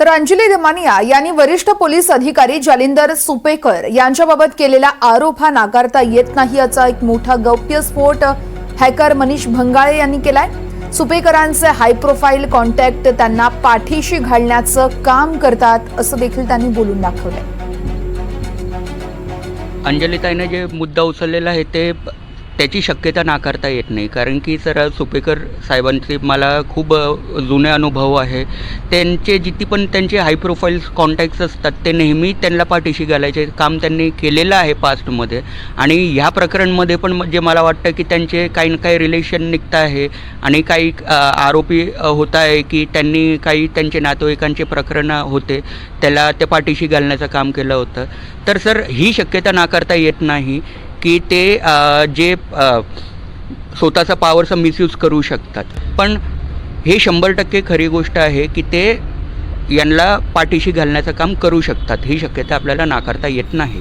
तर अंजली दमानिया यांनी वरिष्ठ पोलीस अधिकारी जालिंदर सुपेकर यांच्याबाबत केलेला आरोप हा नाकारता येत नाही याचा एक मोठा गौप्यस्फोट हॅकर मनीष भंगाळे यांनी केलाय. सुपेकरांचे हाय प्रोफाईल कॉन्टॅक्ट त्यांना पाठीशी घालण्याचं काम करतात असं देखील त्यांनी बोलून दाखवलंय. अंजलीताईने जे मुद्दा उचललेला आहे ते त्याची शक्यता नाकारता येत नाही. कारण की सर सुपेकर साहेबांचे मला खूप जुने अनुभव आहे. त्यांचे जिथे पण त्यांचे हाय प्रोफाईल कॉन्टॅक्ट्स असतात ते नेहमी त्यांना पाठीशी घालायचे. काम त्यांनी केलेलं आहे पास्टमध्ये आणि ह्या प्रकरणमध्ये पण म्हणजे मला वाटतं की त्यांचे काही ना काही रिलेशन निघतं आहे. आणि काही आरोपी होत आहे की त्यांनी काही त्यांचे नातेवाईकांचे प्रकरणं होते. त्याला ते पाठीशी घालण्याचं काम केलं होतं. तर सर ही शक्यता नाकारता येत नाही. की ते जे स्वतःचा पावरचा मिसयूज करू शकतात. पण हे शंभर टक्के खरी गोष्ट आहे की ते यांना पाठीशी घालण्याचं काम करू शकतात. ही शक्यता आपल्याला नाकारता येत नाही.